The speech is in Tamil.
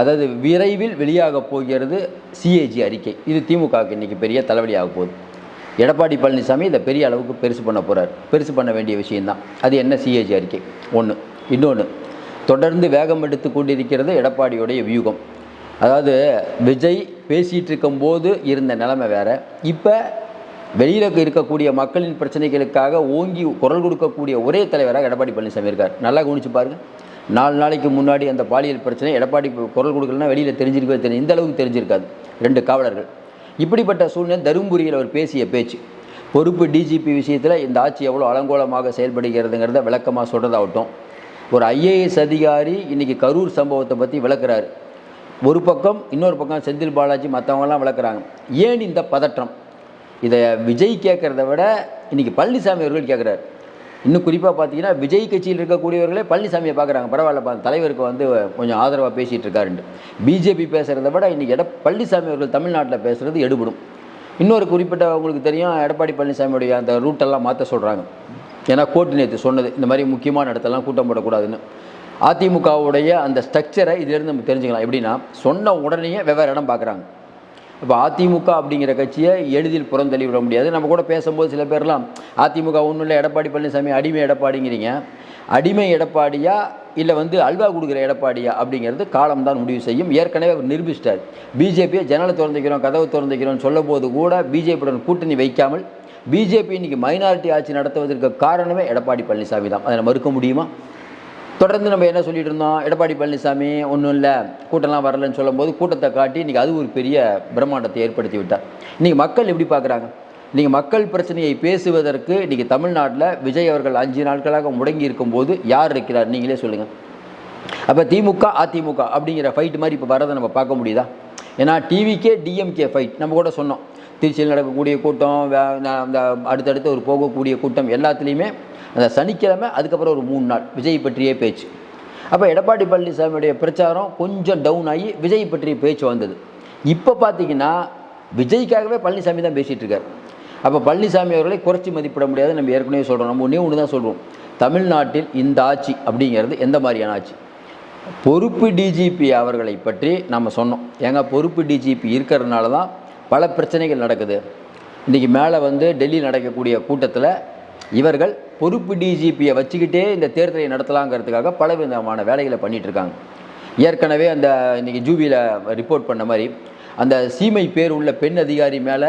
அதாவது விரைவில் வெளியாக போகிறது சிஏஜி அறிக்கை. இது திமுகவுக்கு இன்றைக்கி பெரிய தலைவலியாக போகுது. எடப்பாடி பழனிசாமி இதை பெரிய அளவுக்கு பெருசு பண்ண போகிறார் பெருசு பண்ண வேண்டிய விஷயந்தான் அது என்ன சிஏஜி அறிக்கை? ஒன்று இன்னொன்று தொடர்ந்து வேகம் எடுத்து கொண்டிருக்கிறது எடப்பாடியுடைய வியூகம். அதாவது விஜய் பேசிகிட்டு இருக்கும்போது இருந்த நிலைமை வேற. இப்போ வெளியில் இருக்கக்கூடிய மக்களின் பிரச்சனைகளுக்காக ஓங்கி குரல் கொடுக்கக்கூடிய ஒரே தலைவராக எடப்பாடி பழனிசாமி இருக்கார். நல்லா கவனிச்சு பாருங்கள் நாலு நாளைக்கு முன்னாடி அந்த பாலியல் பிரச்சனை எடப்பாடி குரல் கொடுக்கலன்னா வெளியில் தெரிஞ்சிருக்கவே தெரியும் இந்த அளவுக்கு தெரிஞ்சிருக்காது. ரெண்டு காவலர்கள். இப்படிப்பட்ட சூழ்நிலை தருமபுரியில் அவர் பேசிய பேச்சு. பொறுப்பு டிஜிபி விஷயத்தில் இந்த ஆட்சி எவ்வளோ அலங்கோலமாக செயல்படுகிறதுங்கிறத விளக்கமாக சொல்கிறதாகட்டும் ஒரு ஐஏஎஸ் அதிகாரி இன்றைக்கி கரூர் சம்பவத்தை பற்றி விளக்குறாரு. ஒரு பக்கம் இன்னொரு பக்கம் செந்தில் பாலாஜி மற்றவங்கலாம் விளக்குறாங்க. ஏன் இந்த பதற்றம்? இதை விஜய் கேட்குறத விட இன்றைக்கி பழனிசாமி அவர்கள் கேட்குறாரு. இன்னும் குறிப்பாக பார்த்தீங்கன்னா விஜய் கட்சியில் இருக்கக்கூடியவர்களே பழனிசாமியை பார்க்குறாங்க. பரவாயில்லப்பா தலைவருக்கு வந்து கொஞ்சம் ஆதரவாக பேசிகிட்டு இருக்காருன்ட்டு. பிஜேபி பேசுகிறத விட இன்றைக்கி எட பழனிசாமி அவர்கள் தமிழ்நாட்டில் பேசுகிறது எடுபடும். இன்னொரு குறிப்பிட்ட உங்களுக்கு தெரியும் எடப்பாடி பழனிசாமியுடைய அந்த ரூட்டெல்லாம் மாற்ற சொல்கிறாங்க ஏன்னா கோர்ட்டு நேற்று சொன்னது இந்த மாதிரி முக்கியமான இடத்தெல்லாம் கூட்டம் போடக்கூடாதுன்னு. அதிமுகவுடைய அந்த ஸ்ட்ரக்சரை இதிலிருந்து நம்ம தெரிஞ்சுக்கலாம். எப்படின்னா சொன்ன உடனேயே வெவ்வேறு இடம் பார்க்குறாங்க. இப்போ அதிமுக அப்படிங்கிற கட்சியை எளிதில் புறந்தள்ளி விட முடியாது. நம்ம கூட பேசும்போது சில பேர்லாம் அதிமுக ஒன்றும் இல்லை எடப்பாடி பழனிசாமி அடிமை எடப்பாடிங்கிறீங்க. அடிமை எடப்பாடியா? இல்லை வந்து அல்வா கொடுக்குற எடப்பாடியா? அப்படிங்கிறது காலம்தான் முடிவு செய்யும். ஏற்கனவே அவர் நிரூபிச்சிட்டார். பிஜேபியை ஜனலை திறந்துக்கிறோம் கதவு திறந்துக்கிறோம் சொல்லும் போது கூட பிஜேபியுடன் கூட்டணி வைக்காமல் பிஜேபி இன்றைக்கி மைனாரிட்டி ஆட்சி நடத்துவதற்கு காரணமே எடப்பாடி பழனிசாமி தான். அதை மறுக்க முடியுமா? தொடர்ந்து நம்ம என்ன சொல்லிட்டு இருந்தோம்? எடப்பாடி பழனிசாமி ஒன்றும் இல்லை கூட்டம்லாம் வரலன்னு சொல்லும்போது கூட்டத்தை காட்டி இன்றைக்கி அது ஒரு பெரிய பிரம்மாண்டத்தை ஏற்படுத்தி விட்டார். இன்றைக்கி மக்கள் எப்படி பார்க்குறாங்க? இன்றைக்கி மக்கள் பிரச்சனையை பேசுவதற்கு இன்றைக்கி தமிழ்நாட்டில் விஜய் அவர்கள் அஞ்சு நாட்களாக முடங்கி இருக்கும்போது யார் இருக்கிறார்? நீங்களே சொல்லுங்கள் அப்போ திமுக அதிமுக அப்படிங்கிற ஃபைட் மாதிரி இப்போ வரதை நம்ம பார்க்க முடியுதா? ஏன்னா டிவிக்கே டிஎம்கே ஃபைட் நம்ம கூட சொன்னோம். திருச்சியில் நடக்கக்கூடிய கூட்டம் வே- அந்த அடுத்தடுத்து ஒரு போகக்கூடிய கூட்டம் எல்லாத்துலேயுமே அந்த சனிக்கிழமை அதுக்கப்புறம் ஒரு மூணு நாள் விஜய் பற்றியே பேச்சு. அப்போ எடப்பாடி பழனிசாமியுடைய பிரச்சாரம் கொஞ்சம் டவுன் ஆகி விஜய் பற்றிய பேச்சு வந்தது. இப்போ பார்த்தீங்கன்னா விஜய்க்காகவே பழனிசாமி தான் பேசிகிட்டு இருக்கார். அப்போ பழனிசாமி அவர்களை குறைச்சி மதிப்பிட முடியாது நம்ம ஏற்கனவே சொல்கிறோம் நம்ம ஒன்றே ஒன்று தான் சொல்கிறோம் தமிழ்நாட்டில் இந்த ஆட்சி அப்படிங்கிறது எந்த மாதிரியான ஆட்சி? பொறுப்பு டிஜிபி அவர்களை பற்றி நம்ம சொன்னோம். ஏங்க பொறுப்பு டிஜிபி இருக்கிறதுனால தான் பல பிரச்சனைகள் நடக்குது. இன்றைக்கி மேலே வந்து டெல்லியில் நடக்கக்கூடிய கூட்டத்தில் இவர்கள் பொறுப்பு டிஜிபியை வச்சுக்கிட்டே இந்த தேர்தலை நடத்தலாங்கிறதுக்காக பல விதமான வேலைகளை பண்ணிகிட்ருக்காங்க ஏற்கனவே அந்த இன்றைக்கி ஜூபியில் ரிப்போர்ட் பண்ண மாதிரி அந்த சீமை பேர் உள்ள பெண் அதிகாரி மேலே